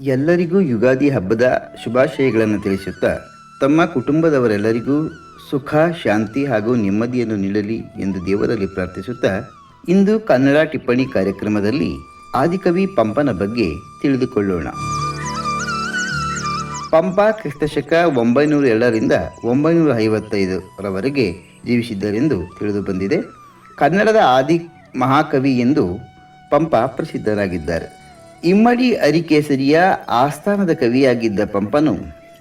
ಎಲ್ಲರಿಗೂ ಯುಗಾದಿ ಹಬ್ಬದ ಶುಭಾಶಯಗಳನ್ನು ತಿಳಿಸುತ್ತಾ ತಮ್ಮ ಕುಟುಂಬದವರೆಲ್ಲರಿಗೂ ಸುಖ, ಶಾಂತಿ ಹಾಗೂ ನೆಮ್ಮದಿಯನ್ನು ನೀಡಲಿ ಎಂದು ದೇವರಲ್ಲಿ ಪ್ರಾರ್ಥಿಸುತ್ತಾ ಇಂದು ಕನ್ನಡ ಟಿಪ್ಪಣಿ ಕಾರ್ಯಕ್ರಮದಲ್ಲಿ ಆದಿಕವಿ ಪಂಪನ ಬಗ್ಗೆ ತಿಳಿದುಕೊಳ್ಳೋಣ. ಪಂಪ ಕ್ರಿಸ್ತಶಕ ಒಂಬೈನೂರ ಎರಡರಿಂದ ಒಂಬೈನೂರ ಐವತ್ತೈದರವರೆಗೆ ಜೀವಿಸಿದ್ದರೆಂದು ತಿಳಿದು ಬಂದಿದೆ. ಕನ್ನಡದ ಆದಿ ಮಹಾಕವಿ ಎಂದು ಪಂಪ ಪ್ರಸಿದ್ಧರಾಗಿದ್ದಾರೆ. ಇಮ್ಮಡಿ ಅರಿಕೇಸರಿಯ ಆಸ್ಥಾನದ ಕವಿಯಾಗಿದ್ದ ಪಂಪನು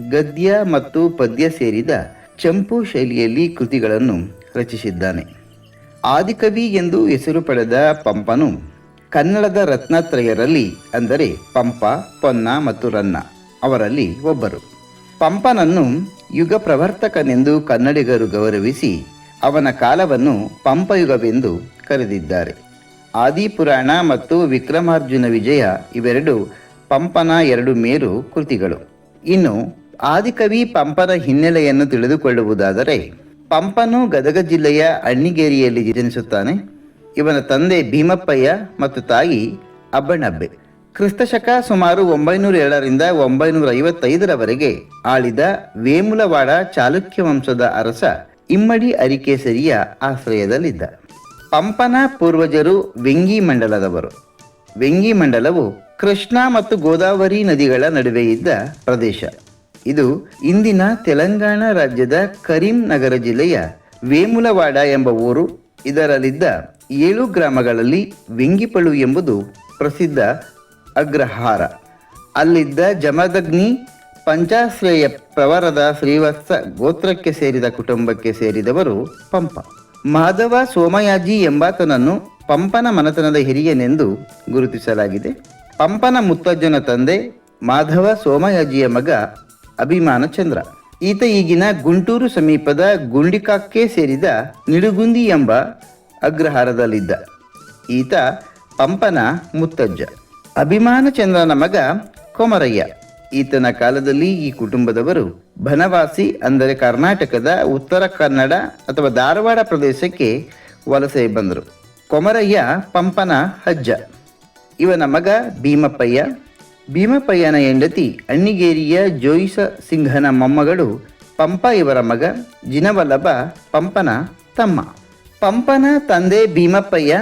ಗದ್ಯ ಮತ್ತು ಪದ್ಯ ಸೇರಿದ ಚಂಪು ಶೈಲಿಯಲ್ಲಿ ಕೃತಿಗಳನ್ನು ರಚಿಸಿದ್ದಾನೆ. ಆದಿಕವಿ ಎಂದು ಹೆಸರು ಪಡೆದ ಪಂಪನು ಕನ್ನಡದ ರತ್ನತ್ರಯರಲ್ಲಿ, ಅಂದರೆ ಪಂಪ, ಪೊನ್ನ ಮತ್ತು ರನ್ನ, ಅವರಲ್ಲಿ ಒಬ್ಬರು. ಪಂಪನನ್ನು ಯುಗ ಪ್ರವರ್ತಕನೆಂದು ಕನ್ನಡಿಗರು ಗೌರವಿಸಿ ಅವನ ಕಾಲವನ್ನು ಪಂಪಯುಗವೆಂದು ಕರೆದಿದ್ದಾರೆ. ಆದಿಪುರಾಣ ಮತ್ತು ವಿಕ್ರಮಾರ್ಜುನ ವಿಜಯ ಇವೆರಡು ಪಂಪನ ಎರಡು ಮೇರು ಕೃತಿಗಳು. ಇನ್ನು ಆದಿಕವಿ ಪಂಪನ ಹಿನ್ನೆಲೆಯನ್ನು ತಿಳಿದುಕೊಳ್ಳುವುದಾದರೆ, ಪಂಪನು ಗದಗ ಜಿಲ್ಲೆಯ ಅಣ್ಣಿಗೇರಿಯಲ್ಲಿ ಜನಿಸುತ್ತಾನೆ. ಇವನ ತಂದೆ ಭೀಮಪ್ಪಯ್ಯ ಮತ್ತು ತಾಯಿ ಅಬ್ಬಣಬ್ಬೆ ಕ್ರಿಸ್ತಶಕ ಸುಮಾರು ಒಂಬೈನೂರ ಏಳರಿಂದ ಒಂಬೈನೂರ ಐವತ್ತೈದರವರೆಗೆ ಆಳಿದ ವೇಮುಲವಾಡ ಚಾಲುಕ್ಯ ವಂಶದ ಅರಸ ಇಮ್ಮಡಿ ಅರಿಕೇಸರಿಯ ಆಶ್ರಯದಲ್ಲಿದ್ದ. ಪಂಪನ ಪೂರ್ವಜರು ವೆಂಗಿ ಮಂಡಲದವರು. ವೆಂಗಿ ಮಂಡಲವು ಕೃಷ್ಣ ಮತ್ತು ಗೋದಾವರಿ ನದಿಗಳ ನಡುವೆ ಇದ್ದ ಪ್ರದೇಶ. ಇದು ಇಂದಿನ ತೆಲಂಗಾಣ ರಾಜ್ಯದ ಕರೀಂ ನಗರ ಜಿಲ್ಲೆಯ ವೇಮುಲವಾಡ ಎಂಬ ಊರು. ಇದರಲ್ಲಿದ್ದ ಏಳು ಗ್ರಾಮಗಳಲ್ಲಿ ವೆಂಗಿಪಳು ಎಂಬುದು ಪ್ರಸಿದ್ಧ ಅಗ್ರಹಾರ. ಅಲ್ಲಿದ್ದ ಜಮದಗ್ನಿ, ಪಂಚಾಶ್ರೇಯ ಪ್ರವರದ ಶ್ರೀವತ್ಸ ಗೋತ್ರಕ್ಕೆ ಸೇರಿದ ಕುಟುಂಬಕ್ಕೆ ಸೇರಿದವರು ಪಂಪ. ಮಾಧವ ಸೋಮಯಾಜಿ ಎಂಬಾತನನ್ನು ಪಂಪನ ಮನತನದ ಹಿರಿಯನೆಂದು ಗುರುತಿಸಲಾಗಿದೆ. ಪಂಪನ ಮುತ್ತಜ್ಜನ ತಂದೆ ಮಾಧವ ಸೋಮಯಾಜಿಯ ಮಗ ಅಭಿಮಾನ ಚಂದ್ರ. ಈತ ಈಗಿನ ಗುಂಟೂರು ಸಮೀಪದ ಗುಂಡಿಕಾಕ್ಕೆ ಸೇರಿದ ನಿಡುಗುಂದಿ ಎಂಬ ಅಗ್ರಹಾರದಲ್ಲಿದ್ದ. ಈತ ಪಂಪನ ಮುತ್ತಜ್ಜ. ಅಭಿಮಾನ ಚಂದ್ರನ ಮಗ ಕೊಮರಯ್ಯ. ಈತನ ಕಾಲದಲ್ಲಿ ಈ ಕುಟುಂಬದವರು ಬನವಾಸಿ ಅಂದರೆ ಕರ್ನಾಟಕದ ಉತ್ತರ ಕನ್ನಡ ಅಥವಾ ಧಾರವಾಡ ಪ್ರದೇಶಕ್ಕೆ ವಲಸೆ ಬಂದರು. ಕೊಮರಯ್ಯ ಪಂಪನ ಹಜ್ಜ ಇವನ ಮಗ ಭೀಮಪ್ಪಯ್ಯ. ಭೀಮಪ್ಪಯ್ಯನ ಹೆಂಡತಿ ಅಣ್ಣಿಗೇರಿಯ ಜೋಯಿಸ ಸಿಂಘನ ಮೊಮ್ಮಗಳು ಪಂಪ ಇವರ ಮಗ, ಜಿನವಲ್ಲಭ ಪಂಪನ ತಮ್ಮ. ಪಂಪನ ತಂದೆ ಭೀಮಪ್ಪಯ್ಯ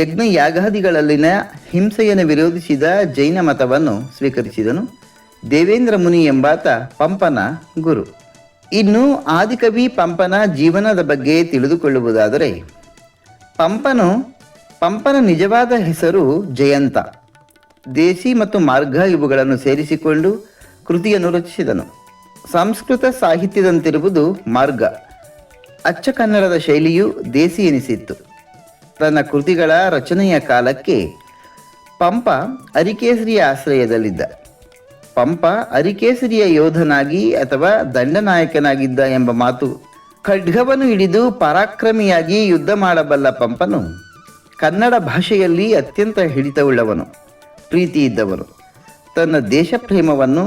ಯಜ್ಞ ಯಾಗಾದಿಗಳಲ್ಲಿನ ಹಿಂಸೆಯನ್ನು ವಿರೋಧಿಸಿದ ಜೈನ ಮತವನ್ನು ಸ್ವೀಕರಿಸಿದನು. ದೇವೇಂದ್ರ ಮುನಿ ಎಂಬಾತ ಪಂಪನ ಗುರು. ಇನ್ನು ಆದಿಕವಿ ಪಂಪನ ಜೀವನದ ಬಗ್ಗೆ ತಿಳಿದುಕೊಳ್ಳುವುದಾದರೆ, ಪಂಪನು, ಪಂಪನ ನಿಜವಾದ ಹೆಸರು ಜಯಂತ. ದೇಸಿ ಮತ್ತು ಮಾರ್ಗ ಇವುಗಳನ್ನು ಸೇರಿಸಿಕೊಂಡು ಕೃತಿಯನ್ನು ರಚಿಸಿದನು. ಸಂಸ್ಕೃತ ಸಾಹಿತ್ಯದಂತಿರುವುದು ಮಾರ್ಗ. ಅಚ್ಚ ಕನ್ನಡದ ಶೈಲಿಯು ದೇಸಿ ಎನಿಸಿತ್ತು. ತನ್ನ ಕೃತಿಗಳ ರಚನೆಯ ಕಾಲಕ್ಕೆ ಪಂಪ ಅರಿಕೇಸರಿಯ ಆಶ್ರಯದಲ್ಲಿದ್ದ. ಪಂಪ ಅರಿಕೇಸರಿಯ ಯೋಧನಾಗಿ ಅಥವಾ ದಂಡನಾಯಕನಾಗಿದ್ದ ಎಂಬ ಮಾತು ಖಡ್ಗವನ್ನು ಹಿಡಿದು ಪರಾಕ್ರಮಿಯಾಗಿ ಯುದ್ಧ ಮಾಡಬಲ್ಲ ಪಂಪನು ಕನ್ನಡ ಭಾಷೆಯಲ್ಲಿ ಅತ್ಯಂತ ಹಿಡಿತವುಳ್ಳವನು, ಪ್ರೀತಿ ಇದ್ದವನು. ತನ್ನ ದೇಶ ಪ್ರೇಮವನ್ನು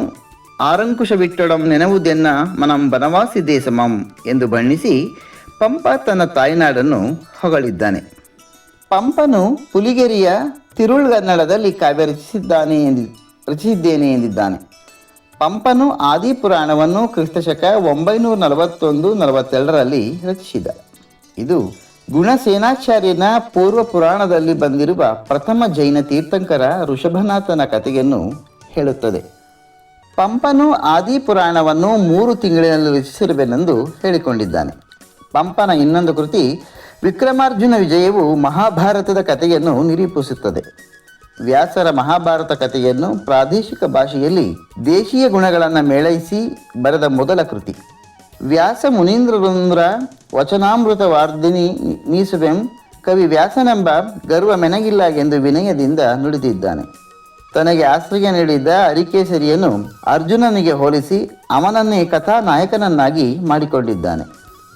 ಆರಂಕುಶವಿಟ್ಟೊಡಂ ನೆನವುದೆನ್ನ ಮನಂ ಬನವಾಸಿ ದೇಶಮಂ ಎಂದು ಬಣ್ಣಿಸಿ ಪಂಪ ತನ್ನ ತಾಯ್ನಾಡನ್ನು ಹೊಗಳಿದ್ದಾನೆ. ಪಂಪನು ಪುಲಿಗೆರೆಯ ತಿರುಳ್ಗನ್ನಡದಲ್ಲಿ ಕಾವ್ಯ ರಚಿಸಿದ್ದಾನೆ ಎಂದು ರಚಿಸಿದ್ದೇನೆ ಎಂದಿದ್ದಾನೆ. ಪಂಪನು ಆದಿಪುರಾಣವನ್ನು ಕ್ರಿಸ್ತಶಕ ಒಂಬೈನೂರ ನಲವತ್ತೊಂದು ನಲವತ್ತೆರಡರಲ್ಲಿ ರಚಿಸಿದ. ಇದು ಗುಣಸೇನಾಚಾರ್ಯನ ಪೂರ್ವ ಪುರಾಣದಲ್ಲಿ ಬಂದಿರುವ ಪ್ರಥಮ ಜೈನ ತೀರ್ಥಂಕರ ಋಷಭನಾಥನ ಕಥೆಯನ್ನು ಹೇಳುತ್ತದೆ. ಪಂಪನು ಆದಿಪುರಾಣವನ್ನು ಮೂರು ತಿಂಗಳಿನಲ್ಲಿ ರಚಿಸಿರುವೆನೆಂದು ಹೇಳಿಕೊಂಡಿದ್ದಾನೆ. ಪಂಪನ ಇನ್ನೊಂದು ಕೃತಿ ವಿಕ್ರಮಾರ್ಜುನ ವಿಜಯವು ಮಹಾಭಾರತದ ಕಥೆಯನ್ನು ನಿರೂಪಿಸುತ್ತದೆ. ವ್ಯಾಸರ ಮಹಾಭಾರತ ಕಥೆಯನ್ನು ಪ್ರಾದೇಶಿಕ ಭಾಷೆಯಲ್ಲಿ ದೇಶೀಯ ಗುಣಗಳನ್ನು ಮೇಳೈಸಿ ಬರೆದ ಮೊದಲ ಕೃತಿ. ವ್ಯಾಸ ಮುನೀಂದ್ರರಂದ್ರ ವಚನಾಮೃತ ವಾರ್ಧಿನಿ ಮೀಸುವೆಂ ಕವಿ ವ್ಯಾಸನೆಂಬ ಗರ್ವ ಮೆನಗಿಲ್ಲ ಎಂದು ವಿನಯದಿಂದ ನುಡಿದಿದ್ದಾನೆ. ತನಗೆ ಆಶ್ರಯ ನೀಡಿದ್ದ ಅರಿಕೇಸರಿಯನ್ನು ಅರ್ಜುನನಿಗೆ ಹೋಲಿಸಿ ಅವನನ್ನೇ ಕಥಾನಾಯಕನನ್ನಾಗಿ ಮಾಡಿಕೊಂಡಿದ್ದಾನೆ.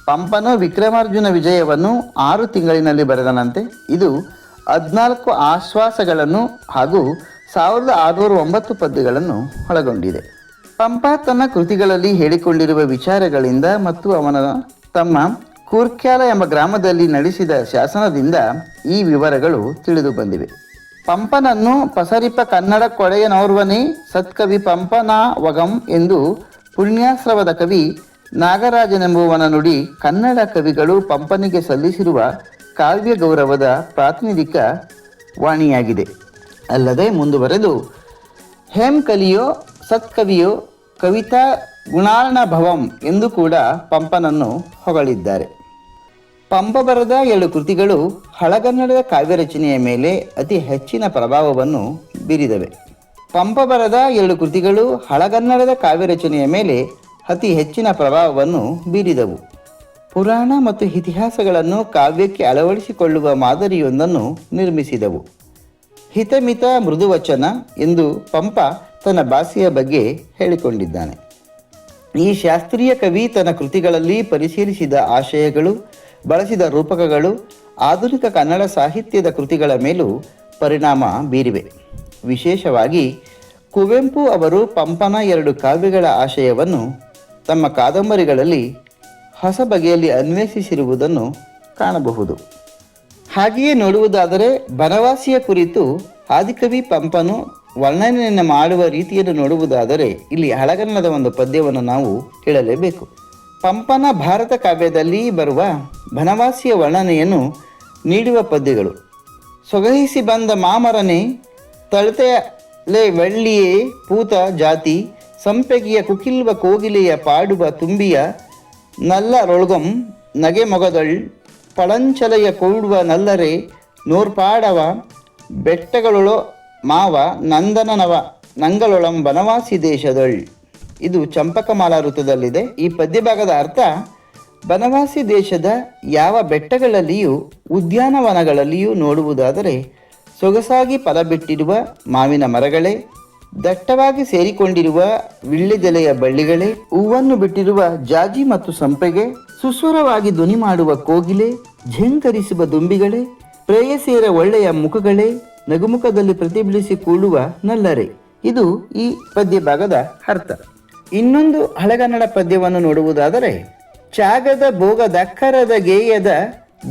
ಪಂಪನು ವಿಕ್ರಮಾರ್ಜುನ ವಿಜಯವನ್ನು ಆರು ತಿಂಗಳಿನಲ್ಲಿ ಬರೆದನಂತೆ ಇದು ಹದಿನಾಲ್ಕು ಆಶ್ವಾಸಗಳನ್ನು ಹಾಗೂ ಸಾವಿರದ ಆರುನೂರ ಒಂಬತ್ತು ಪದ್ಯಗಳನ್ನು ಒಳಗೊಂಡಿದೆ. ಪಂಪ ತನ್ನ ಕೃತಿಗಳಲ್ಲಿ ಹೇಳಿಕೊಂಡಿರುವ ವಿಚಾರಗಳಿಂದ ಮತ್ತು ಅವನ ತಮ್ಮ ಕೂರ್ಕ್ಯಾಲ ಎಂಬ ಗ್ರಾಮದಲ್ಲಿ ನಡೆಸಿದ ಶಾಸನದಿಂದ ಈ ವಿವರಗಳು ತಿಳಿದು ಬಂದಿವೆ. ಪಂಪನನ್ನು ಪಸರಿಪ ಕನ್ನಡ ಕೊಡೆಯನೋರ್ವನೇ ಸತ್ಕವಿ ಪಂಪನ ವಗಂ ಎಂದು ಪುಣ್ಯಾಶ್ರವದ ಕವಿ ನಾಗರಾಜನೆಂಬುವನ ನುಡಿ ಕನ್ನಡ ಕವಿಗಳು ಪಂಪನಿಗೆ ಸಲ್ಲಿಸಿರುವ ಕಾವ್ಯ ಗೌರವದ ಪ್ರಾತಿನಿಧಿಕ ವಾಣಿಯಾಗಿದೆ. ಅಲ್ಲದೆ ಮುಂದುವರೆದು, ಹೇಮ್ ಕಲಿಯೋ, ಸತ್ಕವಿಯೋ, ಕವಿತಾ ಗುಣಾರ್ಣ ಭವಂ ಎಂದು ಕೂಡ ಪಂಪನನ್ನು ಹೊಗಳಿದ್ದಾರೆ. ಪಂಪ ಬರೆದ ಎರಡು ಕೃತಿಗಳು ಹಳಗನ್ನಡದ ಕಾವ್ಯ ರಚನೆಯ ಮೇಲೆ ಅತಿ ಹೆಚ್ಚಿನ ಪ್ರಭಾವವನ್ನು ಬೀರಿದವೆ. ಪಂಪ ಬರೆದ ಎರಡು ಕೃತಿಗಳು ಹಳಗನ್ನಡದ ಕಾವ್ಯ ರಚನೆಯ ಮೇಲೆ ಅತಿ ಹೆಚ್ಚಿನ ಪ್ರಭಾವವನ್ನು ಬೀರಿದವು. ಪುರಾಣ ಮತ್ತು ಇತಿಹಾಸಗಳನ್ನು ಕಾವ್ಯಕ್ಕೆ ಅಳವಡಿಸಿಕೊಳ್ಳುವ ಮಾದರಿಯೊಂದನ್ನು ನಿರ್ಮಿಸಿದವು. ಹಿತಮಿತ ಮೃದುವಚನ ಎಂದು ಪಂಪ ತನ್ನ ಭಾಷೆಯ ಬಗ್ಗೆ ಹೇಳಿಕೊಂಡಿದ್ದಾನೆ. ಈ ಶಾಸ್ತ್ರೀಯ ಕವಿ ತನ್ನ ಕೃತಿಗಳಲ್ಲಿ ಪರಿಶೀಲಿಸಿದ ಆಶಯಗಳು, ಬಳಸಿದ ರೂಪಕಗಳು, ಆಧುನಿಕ ಕನ್ನಡ ಸಾಹಿತ್ಯದ ಕೃತಿಗಳ ಮೇಲೂ ಪರಿಣಾಮ ಬೀರಿವೆ. ವಿಶೇಷವಾಗಿ ಕುವೆಂಪು ಅವರು ಪಂಪನ ಎರಡು ಕಾವ್ಯಗಳ ಆಶಯವನ್ನು ತಮ್ಮ ಕಾದಂಬರಿಗಳಲ್ಲಿ ಹೊಸ ಬಗೆಯಲ್ಲಿ ಅನ್ವೇಷಿಸಿರುವುದನ್ನು ಕಾಣಬಹುದು. ಹಾಗೆಯೇ ನೋಡುವುದಾದರೆ, ಬನವಾಸಿಯ ಕುರಿತು ಆದಿಕವಿ ಪಂಪನು ವರ್ಣನೆಯನ್ನು ಮಾಡುವ ರೀತಿಯನ್ನು ನೋಡುವುದಾದರೆ, ಇಲ್ಲಿ ಹಳಗನ್ನದ ಒಂದು ಪದ್ಯವನ್ನು ನಾವು ಹೇಳಲೇಬೇಕು ಪಂಪನ ಭಾರತ ಕಾವ್ಯದಲ್ಲಿ ಬರುವ ಬನವಾಸಿಯ ವರ್ಣನೆಯನ್ನು ನೀಡುವ ಪದ್ಯಗಳು. ಸೊಗಹಿಸಿ ಬಂದ ಮಾಮರನೆ ತಳತೆಯಲೆ ವೆಳ್ಳಿಯೇ, ಪೂತ ಜಾತಿ, ಸಂಪೆಗಿಯ ಕುಕಿಲ್ವ ಕೋಗಿಲೆಯ ಪಾಡುವ ತುಂಬಿಯ ನಗೆ ಮೊಗದಳ್ ಪಳಂಚಲೆಯ ಕೂಡುವ ನಲ್ಲರೆ ನೋರ್ಪಾಡವ ಬೆಟ್ಟಗಳೊಳೊ ಮಾವ ನಂದನನವ ನಂಗಳೊಳಂ ಬನವಾಸಿ ದೇಶದಳ್ ಇದು ಚಂಪಕಮಾಲಾ ಋತುದಲ್ಲಿದೆ ಈ ಪದ್ಯಭಾಗದ ಅರ್ಥ ಬನವಾಸಿ ದೇಶದ ಯಾವ ಬೆಟ್ಟಗಳಲ್ಲಿಯೂ, ಉದ್ಯಾನವನಗಳಲ್ಲಿಯೂ ನೋಡುವುದಾದರೆ, ಸೊಗಸಾಗಿ ಫಲ ಬಿಟ್ಟಿರುವ ಮಾವಿನ ಮರಗಳೇ ದಟ್ಟವಾಗಿ ಸೇರಿಕೊಂಡಿರುವ ವಿಳ್ಳೆದೆಲೆಯ ಬಳ್ಳಿಗಳೇ, ಹೂವನ್ನು ಬಿಟ್ಟಿರುವ ಜಾಜಿ ಮತ್ತು ಸಂಪೆಗೆ ಸುಸ್ವರವಾಗಿ ಧ್ವನಿ ಮಾಡುವ ಕೋಗಿಲೆ, ಝಂಕರಿಸುವ ದುಂಬಿಗಳೇ ಪ್ರೇಯಸಿಯರ ಒಳ್ಳೆಯ ಮುಖಗಳೇ, ನಗುಮುಖದಲ್ಲಿ ಪ್ರತಿಬಿಂಬಿಸಿ ಕೂಡುವ ನಲ್ಲರೆ. ಇದು ಈ ಪದ್ಯ ಭಾಗದ ಅರ್ಥ. ಇನ್ನೊಂದು ಹಳೆಗನ್ನಡ ಪದ್ಯವನ್ನು ನೋಡುವುದಾದರೆ, ಚಾಗದ ಭೋಗ ದಕ್ಕರದ ಗೇಯದ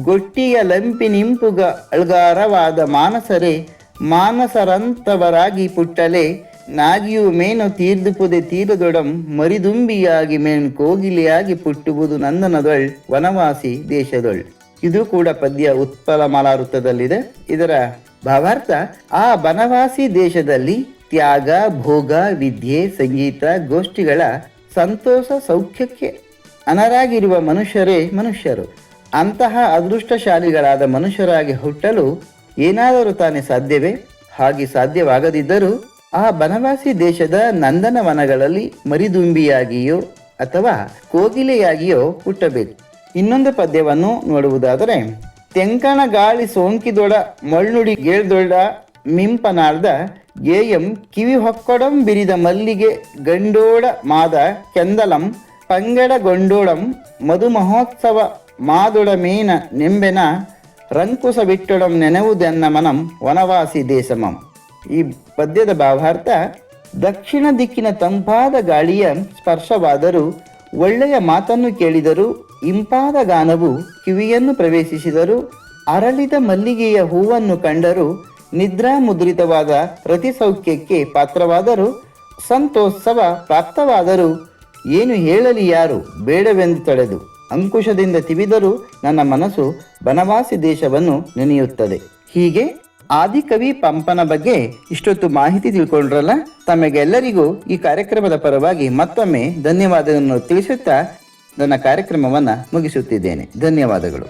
ಗೊಟ್ಟಿಯ ಲಂಪಿನಿಂಪುಗ ಅಳ್ಗಾರವಾದ ಮಾನಸರೆ, ಮಾನಸರಂತವರಾಗಿ ಪುಟ್ಟಲೆ ನಾಗಿಯು ಮೇನು ತೀರ್ದುಪುದೆ ತೀರದೊಡಂ ಮರಿದುಂಬಿಯಾಗಿ ಮೇನ್ ಕೋಗಿಲೆಯಾಗಿ ಪುಟ್ಟುವುದು ನಂದನದೊಳ್ ವನವಾಸಿ ದೇಶದೊಳ್. ಇದು ಕೂಡ ಪದ್ಯ ಉತ್ಪಲ ಮಾಲಾವೃತ್ತದಲ್ಲಿದೆ ಇದರ ಭಾವಾರ್ಥ ಆ ವನವಾಸಿ ದೇಶದಲ್ಲಿ ತ್ಯಾಗ, ಭೋಗ, ವಿದ್ಯೆ, ಸಂಗೀತ, ಗೋಷ್ಠಿಗಳ ಸಂತೋಷ ಸೌಖ್ಯಕ್ಕೆ ಅನರಾಗಿರುವ ಮನುಷ್ಯರೇ ಮನುಷ್ಯರು. ಅಂತಹ ಅದೃಷ್ಟಶಾಲಿಗಳಾದ ಮನುಷ್ಯರಾಗಿ ಹುಟ್ಟಲು ಏನಾದರೂ ತಾನೇ ಸಾಧ್ಯವೇ? ಹಾಗೆ ಸಾಧ್ಯವಾಗದಿದ್ದರೂ ಆ ಬನವಾಸಿ ದೇಶದ ನಂದನ ವನಗಳಲ್ಲಿ ಮರಿದುಂಬಿಯಾಗಿಯೋ ಅಥವಾ ಕೋಗಿಲೆಯಾಗಿಯೋ ಹುಟ್ಟಬೇಕು. ಇನ್ನೊಂದು ಪದ್ಯವನ್ನು ನೋಡುವುದಾದರೆ ತೆಂಕಣ ಗಾಳಿ ಸೋಂಕಿದೊಡ ಮಳ್ನುಡಿ ಗೇಳ್ದೊಡ ಮಿಂಪನಾರ್ದ ಗೇಯಂ ಕಿವಿ ಹೊಕ್ಕೊಡಂ ಬಿರಿದ ಮಲ್ಲಿಗೆ ಗಂಡೋಡ ಮಾದ ಕೆಂದಲಂ ಪಂಗಡಗೊಂಡೋಡಂ ಮಧು ಮಹೋತ್ಸವ ಮಾದೊಡಮೇನ ನೆಂಬೆನ ರಂಕುಸ ಬಿಟ್ಟೊಡಂ ನೆನವುದೆನ್ನ ಮನಂ ವನವಾಸಿ ದೇಶಮಂ ಈ ಪದ್ಯದ ಭಾವಾರ್ಥ ದಕ್ಷಿಣ ದಿಕ್ಕಿನ ತಂಪಾದ ಗಾಳಿಯ ಸ್ಪರ್ಶವಾದರೂ ಒಳ್ಳೆಯ ಮಾತನ್ನು ಕೇಳಿದರೂ ಇಂಪಾದ ಗಾನವು ಕಿವಿಯನ್ನು ಪ್ರವೇಶಿಸಿದರೂ ಅರಳಿದ ಮಲ್ಲಿಗೆಯ ಹೂವನ್ನು ಕಂಡರೂ ನಿದ್ರಾ ಮುದ್ರಿತವಾದ ರತಿಸೌಖ್ಯಕ್ಕೆ ಪಾತ್ರವಾದರೂ ಸಂತೋತ್ಸವ ಪ್ರಾಪ್ತವಾದರೂ ಏನು ಹೇಳಲಿ ಯಾರು ಬೇಡವೆಂದು ತಡೆದು ಅಂಕುಶದಿಂದ ತಿವಿದರೂ ನನ್ನ ಮನಸ್ಸು ಬನವಾಸಿ ದೇಶವನ್ನು ನೆನೆಯುತ್ತದೆ. ಹೀಗೆ ಆದಿಕವಿ ಪಂಪನ ಬಗ್ಗೆ ಇಷ್ಟೊತ್ತು ಮಾಹಿತಿ ತಿಳ್ಕೊಂಡ್ರಲ್ಲ? ತಮಗೆಲ್ಲರಿಗೂ ಈ ಕಾರ್ಯಕ್ರಮದ ಪರವಾಗಿ ಮತ್ತೊಮ್ಮೆ ಧನ್ಯವಾದಗಳನ್ನು ತಿಳಿಸುತ್ತಾ ನನ್ನ ಕಾರ್ಯಕ್ರಮವನ್ನು ಮುಗಿಸುತ್ತಿದ್ದೇನೆ. ಧನ್ಯವಾದಗಳು.